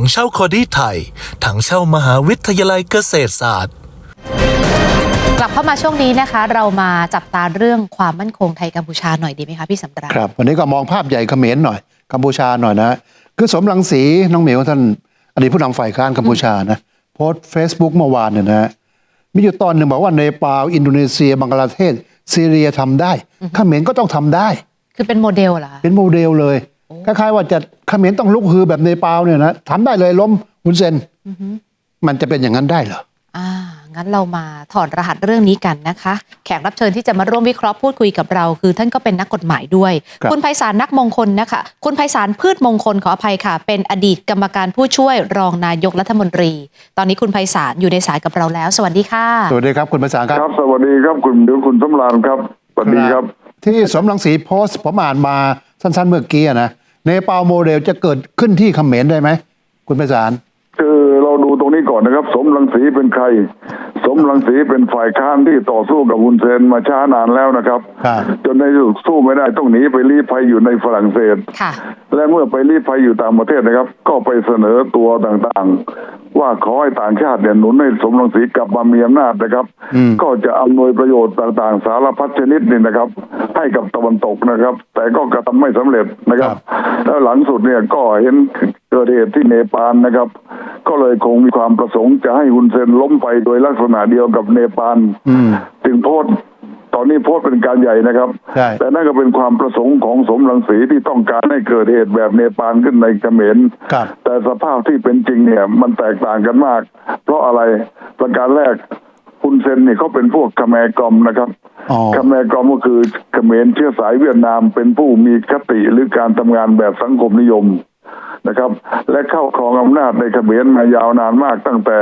ถังเช่าคอดี้ไทย ถังเช่ามหาวิทยาลัยเกษตรศาสตร์ กลับเข้ามาช่วงนี้นะคะ เรามาจับตาเรื่องความมั่นคงไทยกัมพูชาหน่อยดีไหมคะพี่สำราญครับ วันนี้ก็มองภาพใหญ่เขมรหน่อยกัมพูชาหน่อยนะ คือสมรังสีน้องเหมียวท่านอดีตผู้นำฝ่ายค้านกัมพูชานะโพสเฟซบุ๊กเมื่อวานเนี่ยนะมีอยู่ตอนหนึ่งบอกว่าเนปาลอินโดนีเซีย บังกลาเทศซีเรียทำได้เขมรก็ต้องทำได้ คือเป็นโมเดลเหรอคะเป็นโมเดลเลย คล้ายๆว่าจะเขมรต้องลุกฮือแบบเนปาลเนี่ยนะทำได้เลยล้มฮุนเซนมันจะเป็นอย่างนั้นได้เหรออ่างั้นเรามาถอดรหัสเรื่องนี้กันนะคะ แขกรับเชิญที่จะมาร่วมวิเคราะห์พูดคุยกับเรา คือท่านก็เป็นนักกฎหมายด้วยครับคุณไพศาลนักมงคลนะคะ คุณไพศาลพืชมงคลขออภัยค่ะ เป็นอดีตกรรมการผู้ช่วยรองนายกรัฐมนตรี ตอนนี้คุณไพศาลอยู่ในสายกับเราแล้ว สวัสดีค่ะ สวัสดีครับคุณภาษาครับครับ สวัสดีครับคุณเดี๋ยวคุณสำรานครับสวัสดีครับ ที่สมรังสีโพสต์ผมอ่านมาสั้นๆเมื่อกี้อะนะ เนปาลโมเดลจะเกิดขึ้นที่เขมรได้ไหม คุณไพศาลคือเราดูตรงนี้ก่อนนะครับ สมรังสีเป็นใคร สมรังสีเป็นฝ่ายค้านที่ต่อสู้กับฮุนเซนมาช้านานแล้วนะครับครับ จนในที่สุดสู้ไม่ได้ต้องหนีไปลี้ภัยอยู่ในฝรั่งเศสค่ะและเมื่อไปรีภัยอยู่ต่างประเทศนะครับ ก็ไปเสนอตัวต่างๆ ว่าขอให้ต่างชาติเนี่ยหนุนให้สมรังสีกลับมามีอำนาจนะครับอืมก็จะอำนวยประโยชน์ต่างๆ สารพัดชนิดนี่นะครับ ให้กับตะวันตกนะครับ แต่ก็กระทำไม่สำเร็จนะครับ แล้วหลังสุดเนี่ยก็เห็นเกิดเหตุที่เนปาลนะครับ ก็เลยคงมีความประสงค์จะให้ฮุนเซนล้มไปโดยลักษณะเดียวกับเนปาลอืมจึงโพสต์ตอนนี้โพสต์เป็นการใหญ่นะครับใช่แต่นั่นก็เป็นความประสงค์ของสมรังสีที่ต้องการให้เกิดเหตุแบบเนปาลขึ้นในเขมรครับแต่สภาพที่เป็นจริงเนี่ยมันแตกต่างกันมาก เพราะอะไรประการแรก คุณเซนเนี่ยเขาเป็นพวกขแมรกรอมนะครับอ๋อขแมรกรอมก็คือเขมรเชื้อสายเวียดนามเป็นผู้มีคติหรือการทำงานแบบสังคมนิยมนะครับ และเข้าครองอำนาจในเขมรมายาวนานมากตั้งแต่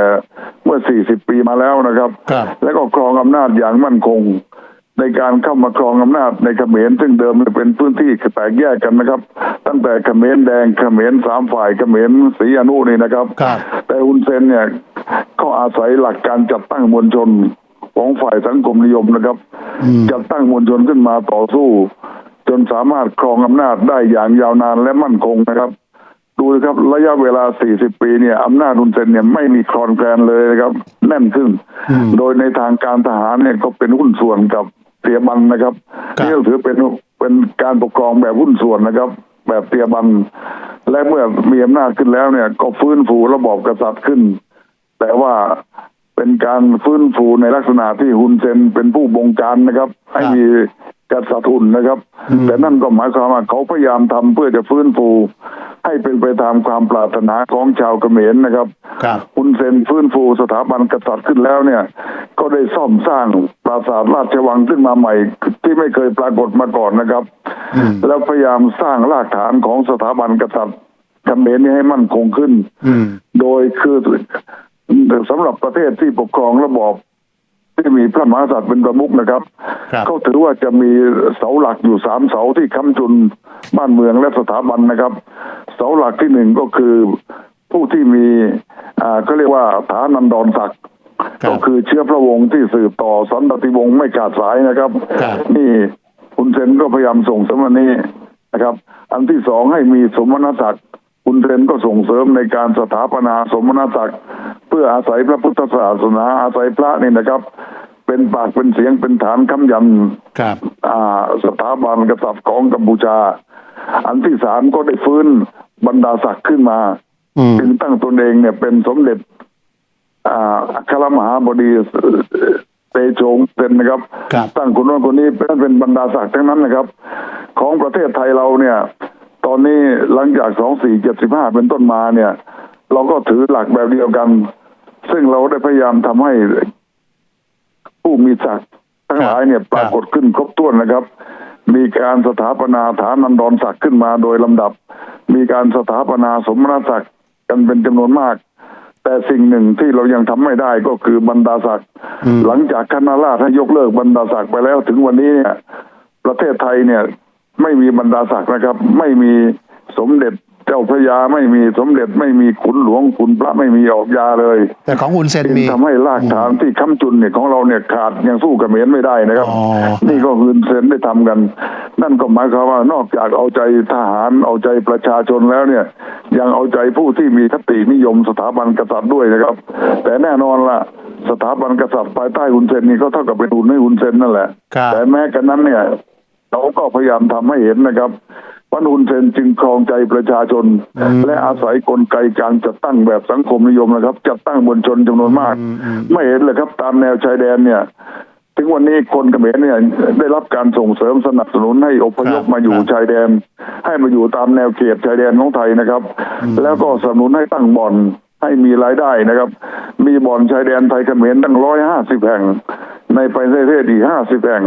เมื่อ 40 ปีมาแล้วนะครับครับและก็ครองอำนาจอย่างมั่นคง ในการเข้ามาครองอำนาจในเขมรซึ่งเดิมเป็นพื้นที่แตกแยกกันนะครับ ตั้งแต่เขมรแดงเขมรสามฝ่ายเขมรสีอนุนี่นะครับครับแต่ฮุนเซนเนี่ยเขาอาศัยหลักการจัดตั้งมวลชนของฝ่ายสังคมนิยมนะครับอืมจัดตั้งมวลชนขึ้นมาต่อสู้ จนสามารถครองอำนาจได้อย่างยาวนานและมั่นคงนะครับดูนะครับระยะเวลา 40 ปีเนี่ยอำนาจฮุนเซนเนี่ยไม่มีคลอนแคลนเลยนะครับ แน่นขึ้นอืมโดยในทางการทหารเนี่ยก็เป็นหุ้นส่วนกับ เตียบันนะครับครับนี่ก็ถือเป็นเป็นการปกครองแบบหุ้นส่วนนะครับ แบบเตียบัน และเมื่อมีอำนาจขึ้นแล้วเนี่ย ก็ฟื้นฟูระบอบกษัตริย์ขึ้น แต่ว่าเป็นการฟื้นฟูในลักษณะที่ฮุนเซนเป็นผู้บงการนะครับ ให้มีกษัตริย์ทุนนะครับอืมแต่นั่นก็หมายความว่าเขาพยายามทำเพื่อจะฟื้นฟู ให้เป็นไปตามความปรารถนาของชาวเขมรนะครับครับฮุนเซนฟื้นฟูสถาบันกษัตริย์ขึ้นแล้วเนี่ย ก็ได้ซ่อมสร้างปราสาทราชวังขึ้นมาใหม่ที่ไม่เคยปรากฏมาก่อนนะครับอืมแล้วพยายามสร้างรากฐานของสถาบันกษัตริย์เขมรนี้ให้มั่นคงขึ้นอืมโดยคือสำหรับประเทศที่ปกครองระบอบที่มีพระมหากษัตริย์เป็นประมุขนะครับครับเขาถือว่าจะมีเสาหลักอยู่สามเสาที่ค้ำจุนบ้านเมืองและสถาบันนะครับ เสาหลักที่หนึ่งก็คือผู้ที่มีอ่าก็เรียกว่าฐานันดรศักดิ์ครับก็คือเชื้อพระวงศ์ที่สืบต่อสันตติวงศ์ไม่ขาดสายนะครับครับ นี่คุณเซนก็พยายามส่งเสริมอันนี้นะครับ อันที่สองให้มีสมณศักดิ์คุณเซนก็ส่งเสริมในการสถาปนาสมณศักดิ์เพื่ออาศัยพระพุทธศาสนาอาศัยพระนี่นะครับ เป็นปากเป็นเสียงเป็นฐานค้ำยันครับอ่าสถาบันกษัตริย์ของกัมพูชา อันที่สามก็ได้ฟื้นบรรดาศักดิ์ขึ้นมาอืมจึงตั้งตนเองเนี่ยเป็นสมเด็จอ่าอัครมหาบดีเตโชงเป็นนะครับครับ ตั้งคนนู้นคนนี้เป็นเป็นบรรดาศักดิ์ทั้งนั้นนะครับ ของประเทศไทยเราเนี่ย ตอนนี้หลังจากสองสี่เจ็ดสิบห้าเป็นต้นมาเนี่ย เราก็ถือหลักแบบเดียวกัน ซึ่งเราได้พยายามทำให้ ผู้มีศักดิ์ทั้งหลายเนี่ยปรากฏขึ้นครบถ้วนนะครับ มีการสถาปนาฐานันดรศักดิ์ขึ้นมาโดยลำดับ มีการสถาปนาสมณศักดิ์กันเป็นจำนวนมาก แต่สิ่งหนึ่งที่เรายังทำไม่ได้ก็คือบรรดาศักดิ์อืมหลังจากคณะราษฎรให้ยกเลิกบรรดาศักดิ์ไปแล้วถึงวันนี้เนี่ยประเทศไทยเนี่ยไม่มีบรรดาศักดิ์นะครับ ไม่มีสมเด็จ เจ้าพระยาไม่มีสมเด็จไม่มีขุนหลวงขุนพระไม่มีออกยาเลย แต่ของอุนเซนจึงมีทำให้รากฐานที่ค้ำจุนเนี่ยของเราเนี่ยขาดยังสู้กับเขมรไม่ได้นะครับอ๋อนี่ก็คือเซนได้ทำกัน นั่นก็หมายความว่านอกจากเอาใจทหารเอาใจประชาชนแล้วเนี่ย ยังเอาใจผู้ที่มีคตินิยมสถาบันกษัตริย์ด้วยนะครับ แต่แน่นอนละสถาบันกษัตริย์ภายใต้ฮุนเซนนี่ก็เท่ากับเป็นทุนให้ฮุนเซนนั่นแหละครับแต่แม้กันนั้นเนี่ยเราก็พยายามทำให้เห็นนะครับ ว่าฮุนเซนจึงครองใจประชาชน และอาศัยกลไกการจัดตั้งแบบสังคมนิยมนะครับ จัดตั้งมวลชนจำนวนมาก ไม่เห็นเลยครับตามแนวชายแดนเนี่ย ถึงวันนี้คนเขมรเนี่ยได้รับการส่งเสริมสนับสนุนให้อพยพครับมาอยู่ครับชายแดน ให้มาอยู่ตามแนวเขตชายแดนของไทยนะครับ แล้วก็สนับสนุนให้ตั้งบ่อนให้มีรายได้นะครับ มีบ่อนชายแดนไทยเขมรตั้งร้อยห้าสิบแห่ง ในประเทศอีกห้าสิบแห่ง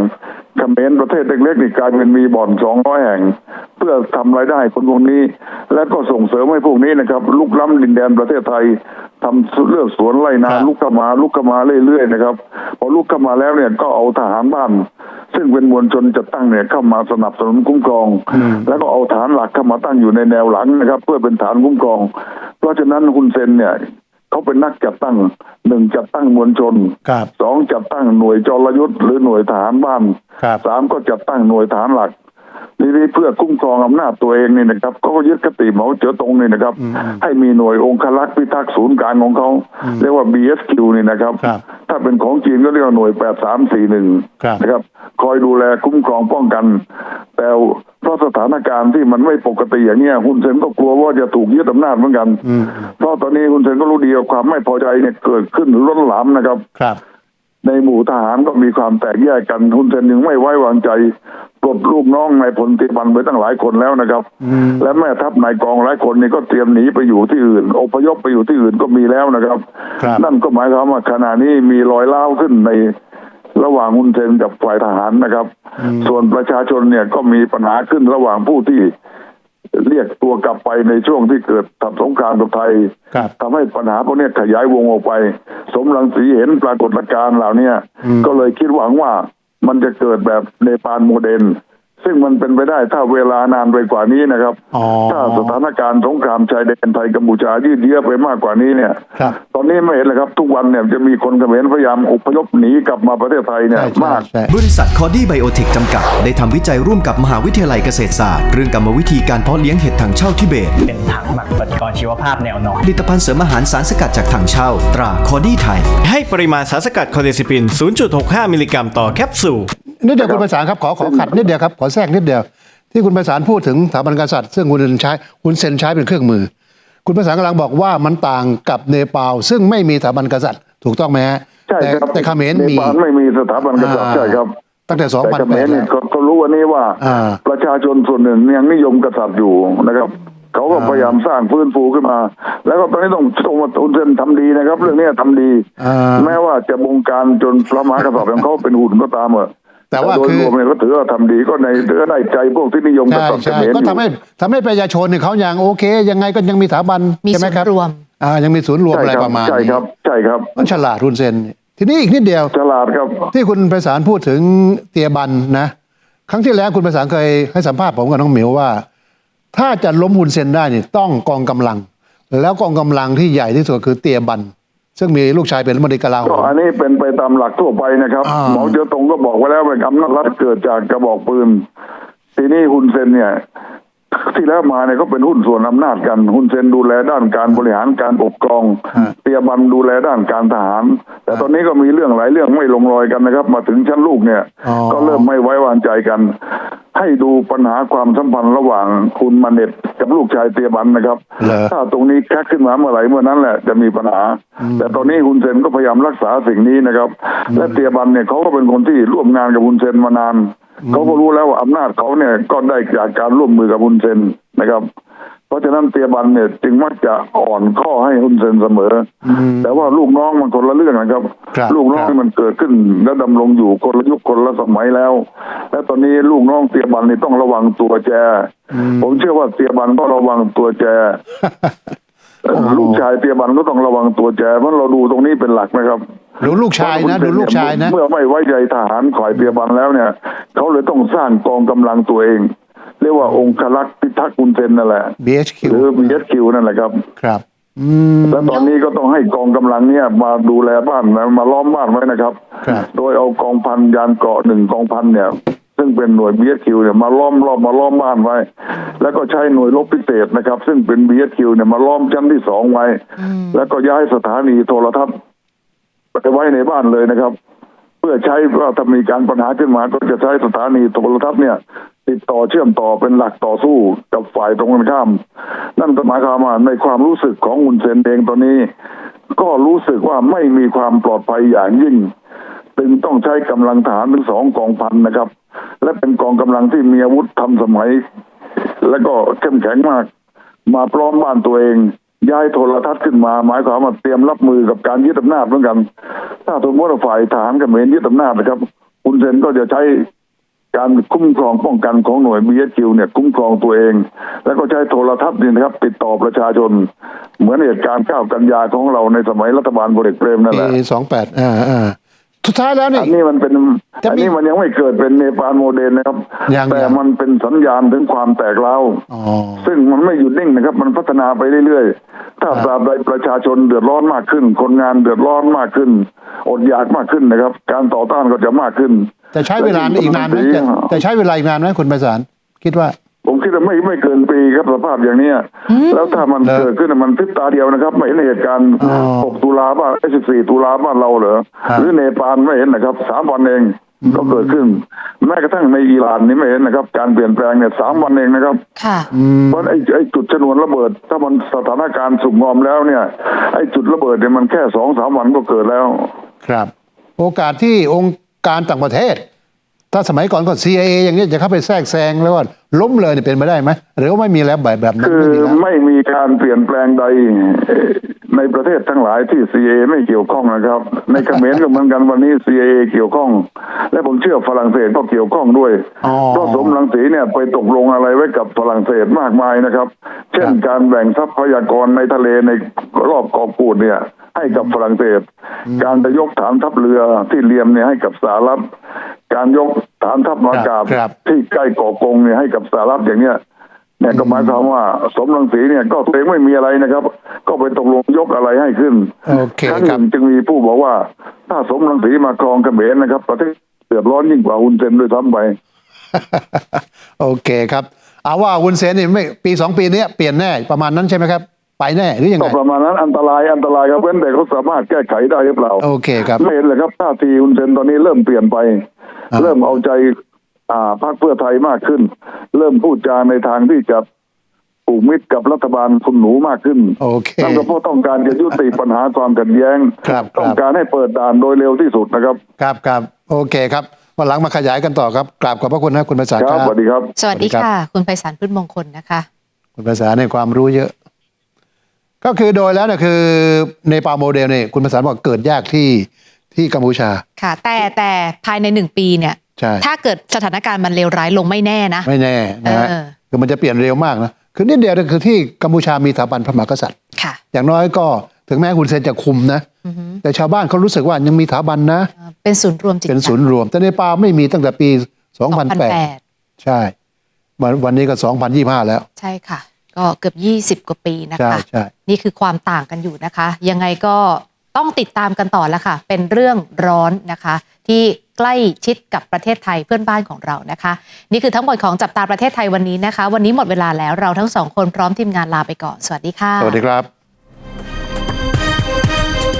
เขมรประเทศเล็กๆนี่กลายเป็นมีบ่อนสองร้อยแห่งเพื่อทำรายได้คนพวกนี้ และก็ส่งเสริมให้พวกนี้นะครับลุกล้ำดินแดนประเทศไทยทำเลือกสวนไร่นาครับลุกเข้ามาลุกเข้ามาเรื่อยๆนะครับพอลุกเข้ามาแล้วเนี่ยก็เอาทหารบ้าน ซึ่งเป็นมวลชนจัดตั้งเนี่ยเข้ามาสนับสนุนคุ้มครอง แล้วก็เอาฐานหลักเข้ามาตั้งอยู่ในแนวหลังนะครับ เพื่อเป็นฐานคุ้มครอง เพราะฉะนั้นฮุนเซนเนี่ยเขาเป็นนักจัดตั้งหนึ่งจัดตั้งมวลชนครับสองจัดตั้งหน่วยจรยุทธ์หรือหน่วยทหารบ้านครับสามก็จัดตั้งหน่วยฐานหลัก นี่นี่เพื่อคุ้มครองอำนาจตัวเองนี่นะครับเขาก็ยึดคติเหมาเจ๋อตงนี่นะครับ ให้มีหน่วยองครักษ์พิทักษ์ศูนย์กลางของเขาเรียกว่า BSQ นี่นะครับครับถ้าเป็นของจีนก็เรียกว่าหน่วย 8341ครับนะครับ คอยดูแลคุ้มครองป้องกัน แต่เพราะสถานการณ์ที่มันไม่ปกติอย่างเนี้ยฮุนเซนก็กลัวว่าจะถูกยึดอำนาจเหมือนกันอืมเพราะตอนนี้ฮุนเซนก็รู้ดีว่าความไม่พอใจเนี่ยเกิดขึ้นล้นหลามนะครับครับในหมู่ทหารก็มีความแตกแยกกันฮุนเซนยังไม่ไว้วางใจ ปลดลูกน้องนายพลติบันไปตั้งหลายคนแล้วนะครับ และแม่ทัพนายกองหลายคนนี่ก็เตรียมหนีไปอยู่ที่อื่น อพยพไปอยู่ที่อื่นก็มีแล้วนะครับครับนั่นก็หมายความว่าขณะนี้มีรอยเล้าวขึ้นในระหว่างฮุนเซนกับฝ่ายทหารนะครับ ส่วนประชาชนเนี่ยก็มีปัญหาขึ้นระหว่างผู้ที่เรียกตัวกลับไปในช่วงที่เกิดทำสงครามกับไทยครับทำให้ปัญหาพวกเนี้ยขยายวงออกไป สมรังสีเห็นปรากฏการณ์เหล่าเนี้ยก็เลยคิดหวังว่า มันจะเกิดแบบเนปาลโมเดล ซึ่งมันเป็นไปได้ถ้าเวลานานไปกว่านี้นะครับอ๋อถ้าสถานการณ์สงครามชายแดนไทยกัมพูชายืดเยื้อไปมากกว่านี้เนี่ยครับตอนนี้ไม่เห็นเลยครับ ทุกวันเนี่ยจะมีคนเขมรพยายามอพยพหนีกลับมาประเทศไทยเนี่ยใช่ใช่มากใช่บริษัทคอดี้ไบโอเทคจำกัด ได้ทำวิจัยร่วมกับมหาวิทยาลัยเกษตรศาสตร์ เรื่องกรรมวิธีการเพาะเลี้ยงเห็ดถังเช่าทิเบต เป็นถังหมักปฏิกรณ์ชีวภาพแนวนอนผลิตภัณฑ์เสริมอาหารสารสกัดจากถังเช่า ตราคอดี้ไทย ให้ปริมาณสารสกัดคอเดซิปิน 0.65 มิลลิกรัมต่อแคปซูล นิดเดียวคุณไพศาลครับขอขอขัดนิดเดียวครับขอแทรกนิดเดียวที่คุณไพศาลพูดถึงสถาบันกษัตริย์ซึ่งคุณเซนใช้คุณเซนใช้เป็นเครื่องมือ คุณไพศาลกำลังบอกว่ามันต่างกับเนปาลซึ่งไม่มีสถาบันกษัตริย์ ถูกต้องไหมฮะใช่แต่ครับแต่เขมรมีในปานไม่มีสถาบันกษัตริย์ใช่ครับตั้งแต่แต่เขมร2008เนี่แล้ยวก็ก็รู้วันนี้ว่าอ่าประชาชนส่วนหนึ่งยังนิยมกษัตริย์อยู่นะครับเขาก็อ่าพยายามสร้างฟื้นฟูขึ้นมา แล้วก็ตอนนี้ต้องต้องมาอุนเซนทำดีนะครับ เรื่องนี้ทำดีอ่าแม้ว่าจะบงการจนพระมหากษัตริย์ของเขาเป็นหุ่นก็ตามเถอะ แต่ว่าโดยคือรวมเนี่ยก็ถือว่าทำดีก็ในก็ได้ใจพวกที่นิยมกใช่ษัตริย์เขใช่มรอก็ยู่ทำให้ทำให้ประชาชนเนี่ยเขายังโอเค ยังไงก็ยังมีสถาบันมีใช่ไหมครับศูนย์รวมอ่ายังมีศูนย์รวมใช่อะไรคปรับระมาณใช่นี้ครับใช่ครับมันฉลาดคุณเซน ทีนี้อีกนิดเดียวฉลาดครับ ที่คุณไพศาลพูดถึงเตียบันนะ ครั้งที่แล้วคุณไพศาลเคยให้สัมภาษณ์ผมกับน้องหมิวว่า ถ้าจะล้มฮุนเซนได้นี่ต้องกองกำลัง แล้วกองกำลังที่ใหญ่ที่สุดคือเตียบัน ซึ่งมีลูกชายเป็นรัฐมนตรีกลาโหก็ม อันนี้เป็นไปตามหลักทั่วไปนะครับอ่า หมอเจ๋อตงก็บอกไว้แล้วว่าอำนาจรัฐเกิดจากกระบอกปืน ทีนี้ฮุนเซนเนี่ย ที่แล้วมาเนี่ยก็เป็นหุ้นส่วนอำนาจกันฮุนเซนดูแลด้านการบริหารการปกครองเตียบันดูแลด้านการทหาร แต่ตอนนี้ก็มีเรื่องหลายเรื่องไม่ลงรอยกันนะครับ มาถึงชั้นลูกเนี่ยอ๋อก็เริ่มไม่ไว้วางใจกัน ให้ดูปัญหาความสัมพันธ์ระหว่างคุณมาเน็ตกับลูกชายเตียบันนะครับเหรอถ้าตรงนี้แคกขึ้นมาเมื่อไหร่เมื่อนั้นแหละจะมีปัญหา แต่ตอนนี้ฮุนเซนก็พยายามรักษาสิ่งนี้นะครับ และเตียบันเนี่ยเขาก็เป็นคนที่ร่วมงานกับฮุนเซนมานาน เขาก็รู้แล้วว่าอำนาจเขาเนี่ยก็ได้จากการร่วมมือกับฮุนเซนนะครับ เพราะฉะนั้นเตียบันเนี่ยจึงมักจะอ่อนข้อให้ฮุนเซนเสมออแต่ว่าลูกน้องมันคนละเรื่องนะครับครับลูกน้องครับมันเกิดขึ้นและดำรงอยู่คนละยุคคนละสมัยแล้ว และตอนนี้ลูกน้องเตียบันนี่ต้องระวังตัวแจ ผมเชื่อว่าเตียบันก็ระวังตัวแจเอ่อลูกชายเตียบันก็ต้องระวังตัวแจเพราะเราดูตรงนี้เป็นหลักนะครับ ดูลูกชายนะ ดูลูกชายนะ เมื่อไม่ไว้ใจทหารฝ่ายเตียบันแล้วเนี่ย เขาเลยต้องสร้างกองกำลังตัวเอง เรียกว่าองครักษ์พิทักษ์กุนเซนนั่นแหละ BHQ หรือ BSQ นั่นแหละครับ ครับอืมและตอนนี้ก็ต้องให้กองกำลังเนี่ยมาดูแลบ้านนะมาล้อมบ้านไว้นะครับครับโดยเอากองพันยานเกราะหนึ่งกองพันเนี่ย ซึ่งซึ่งเป็นหน่วย BSQ เนี่ยมาล้อมรอบมาล้อมบ้านไว้ แล้วก็ใช้หน่วยรบพิเศษนะครับ ซึ่งเป็น BSQ เนี่ยมาล้อมชั้นที่สองไว้ แล้วก็ย้ายสถานีโทรทัศน์ ไปไว้ในบ้านเลยนะครับ เพื่อใช้ว่าถ้ามีการปัญหาขึ้นมาก็จะใช้สถานีโทรทัศน์เนี่ย ติดต่อเชื่อมต่อเป็นหลักต่อสู้กับฝ่ายตรงกันข้าม นั่นก็หมายความว่าในความรู้สึกของอุนเซนเองตอนนี้ ก็รู้สึกว่าไม่มีความปลอดภัยอย่างยิ่งจึงต้องใช้กำลังทหารถึงสองกองพันนะครับ และเป็นกองกำลังที่มีอาวุธทันสมัย และก็เข้มแข็งมาก มาพร้อมบ้านตัวเอง ย้ายโทรทัศน์ขึ้นมา หมายความว่าเตรียมรับมือกับการยึดอำนาจเหมือนกัน ถ้าสมมติว่าฝ่ายทหารเมนยึดอำนาจนะครับคุณเซนก็จะใช้การคุ้มครองป้องกันของหน่วย BSQ เนี่ยคุ้มครองตัวเอง แล้วก็ใช้โทรทัศน์นี่นะครับ ติดต่อประชาชน เหมือนเหตุการณ์9กันยาของเราในสมัยรัฐบาลบริเปรมนั่นแหปีละสองแปดอ่าอ่า สุดท้ายแล้วนี่อันนี้มันเป็นจะมีอันนี้มันยังไม่เกิดเป็นเนปาลโมเดลนะครับยังแต่ยังมันเป็นสัญญาณถึงความแตกเล้าวอ๋อซึ่งมันไม่หยุดนิ่งนะครับ มันพัฒนาไปเรื่อยๆ ถ้าตราบใดประชาชนเดือดร้อนมากขึ้น คนงานเดือดร้อนมากขึ้น อดอยากมากขึ้นนะครับ การต่อต้านก็จะมากขึ้นจะใช้เวลาอีกนานไหมจะจะใช้เวลาอีกนานไหมคุณไพศาลคิดว่า ผมคิดว่าไม่ไม่เกินปีครับสภาพอย่างเนี้ย แล้วถ้ามันเหรอเกิดขึ้นน่ะมันพริบตาเดียวนะครับไม่เห็นเหตุการณ์อ๋อ6ตุลาบ้าน14 ตุลาบ้านเราเหรอครับหรือเนปาลไม่เห็นนะครับสามวันเองก็เกิดขึ้น แม้กระทั่งในอิหร่านนี่ไม่เห็นนะครับ การเปลี่ยนแปลงเนี่ยสามวันเองนะครับค่ะเพราะไอ้ไอ้จุดชนวนระเบิด ถ้ามันสถานการณ์สุกงอมแล้วเนี่ย ไอ้จุดระเบิดเนี่ยมันแค่สองสามวันก็เกิดแล้ว ครับ โอกาสที่องค์การต่างประเทศ ถ้าสมัยก่อนก็ CIA อย่างนี้จะเข้าไปแทรกแซงแล้วว่าล้มเลยเนี่ยเป็นไปได้ไหมหรือว่าไม่มีแล้วแบบแบบนั้นคือไม่มีแล้วไม่มีการเปลี่ยนแปลงใดเอ่อในประเทศทั้งหลายที่ CIA ไม่เกี่ยวข้องนะครับ ในเขมรก็เหมือนกันวันนี้ CIA เกี่ยวข้อง และผมเชื่อฝรั่งเศสก็เกี่ยวข้องด้วยอ๋อเพราะสมรังสีเนี่ยไปตกลงอะไรไว้กับฝรั่งเศสมากมายนะครับ เช่นครับการแบ่งทรัพยากรในทะเลในรอบเกาะกูดเนี่ย ให้กับฝรั่งเศส การจะยกฐานทัพเรือที่เลียมเนี่ยให้กับสหรัฐ การยกฐานทัพอากาศครับที่ใกล้เกาะกงเนี่ยให้กับสหรัฐอย่างเนี้ยเนี่ยก็หมายความว่าสมรังสีเนี่ยก็ตัวเองไม่มีอะไรนะครับ ก็ไปตกลงยกอะไรให้ขึ้นโอเคครั้งคหรับนึ่งจึงมีผู้บอกว่า ถ้าสมรังสีมาครองเขมรนะครับ ประเทศเดือดร้อนยิ่งกว่าอุนเซนด้วยซ้ำไป โอเคครับเอาว่าวุนเซนนี่ไม่ปีสองปีเนี้ยเปลี่ยนแน่ประมาณนั้นใช่ไหมครับ ไปแน่หรือยังก็ไงประมาณนั้นอันตรายอันตรายครับเว้นแต่เขาสามารถแก้ไขได้หรือเปล่าโอเคครับไม่เห็นเลยครับท่าทีอุนเซนตอนนี้เริ่มเปลี่ยนไปอ่า เริ่มเอาใจอ่าพรรคเพื่อไทยมากขึ้น เริ่มพูดจาในทางที่จะผูกมิตรกับรัฐบาลคุณหนูมากขึ้นโอเคนั่นก็เพราะต้องการจะยุติปัญหาความขัดแย้งครับครับต้องการให้เปิดด่านโดยเร็วที่สุดนะครับ ครับครับโอเคครับวันหลังมาขยายกันต่อครับกราบขอบพระคุณนะคุณไพศาลคครัรับบสวัสดีครับ สวัสดีสวัสดีครับค่ะ คุณไพศาลพืชมงคลนะคะ คุณภาษาในความรู้เยอะ ก็คือโดยแล้วเนี่ยคือในปาโมเดลเนี่ยคุณภาษาบอกเกิดยากที่ ที่กัมพูชา ค่ะ แต่แต่ภายในหนึ่งปีเนี่ยใช่ถ้าเกิดสถานการณ์มันเลวร้ายลงไม่แน่นะ ไม่แน่นะฮะเออ คือมันจะเปลี่ยนเร็วมากนะคือนิดเดียวเนี่ยคือที่กัมพูชามีสถาบันพระมหากษัตริย์ ค่ะอย่างน้อยก็ถึงแม้คุณเซนจะคุมนะ อือฮึแต่ชาวบ้านเขารู้สึกว่ายังมีสถาบันนะ เอ่อเป็นศูนย์รวมจิตเป็นศูนย์รวม แต่ในปาไม่มีตั้งแต่ปี 2008 2008 ใช่วันวันนี้ก็ 2025 แล้ว ใช่ค่ะ ก็เกือบ 20 กว่าปีนะใช่คะ ใช่ นี่คือความต่างกันอยู่นะคะ ยังไงก็ ต้องติดตามกันต่อแล้วค่ะ เป็นเรื่องร้อนนะคะ ที่ใกล้ชิดกับประเทศไทยเพื่อนบ้านของเรานะคะ นี่คือทั้งหมดของจับตาประเทศไทยวันนี้นะคะ วันนี้หมดเวลาแล้วเราทั้งสองคนพร้อมทีมงานลาไปก่อน สวัสดีค่ะ สวัสดีครับ